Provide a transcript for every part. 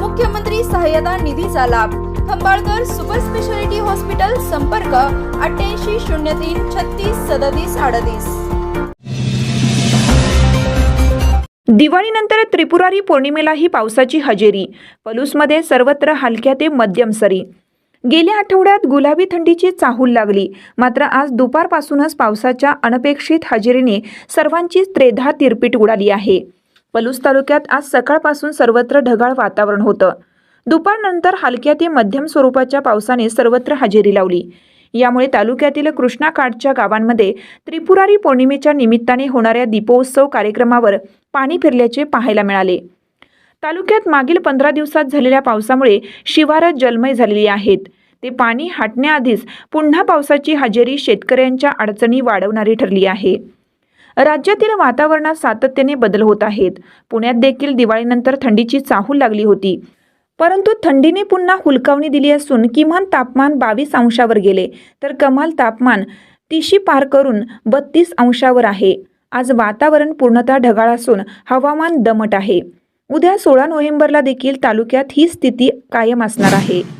मुख्यमंत्री सहाय्यता निधीचा लाभ. खंबाळकर सुपर स्पेशालिटी हॉस्पिटल संपर्क अठ्ठ्याऐंशी शून्य तीन छत्तीस सदतीस अडतीस. दिवाळीनंतर त्रिपुरारी पौर्णिमेलाही पावसाची हजेरी. पलूसमध्ये सर्वत्र हलक्या ते मध्यम सरी. गेल्या आठवड्यात गुलाबी थंडीची चाहूल लागली. मात्र आज दुपारपासूनच पावसाच्या अनपेक्षित हजेरीने सर्वांची त्रेधा तिरपीट उडाली आहे. पलूस तालुक्यात आज सकाळपासून सर्वत्र ढगाळ वातावरण होतं. दुपारनंतर हलक्या ते मध्यम स्वरूपाच्या पावसाने सर्वत्र हजेरी लावली. यामुळे तालुक्यातील कृष्णाकाठच्या गावांमध्ये त्रिपुरारी पौर्णिमेच्या निमित्ताने होणाऱ्या दीपोत्सव कार्यक्रमावर पाणी फिरल्याचे पाहायला मिळाले. तालुक्यात मागील पंधरा दिवसात झालेल्या पावसामुळे शिवारं जलमय झालेली आहेत. ते पाणी हटण्याआधीच पुन्हा पावसाची हजेरी शेतकऱ्यांच्या अडचणी वाढवणारी ठरली आहे. राज्यातील वातावरणात सातत्याने बदल होत आहेत. पुण्यात देखील दिवाळीनंतर थंडीची चाहूल लागली होती. परंतु थंडीने पुन्हा हुलकावणी दिली असून किमान तापमान बावीस अंशावर गेले तर कमाल तापमान तिशी पार करून बत्तीस अंशावर आहे. आज वातावरण पूर्णतः ढगाळ असून हवामान दमट आहे. उद्या सोळा नोव्हेंबरला देखील तालुक्यात ही स्थिती कायम असणार आहे.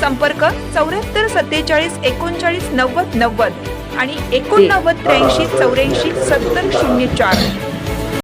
संपर्क चौऱ्याहत्तर सत्तेचाळीस एकोणचाळीस नव्वद नव्वद आणि एकोणनव्वद त्र्याऐंशी चौऱ्याऐंशी सत्तर शून्य चार.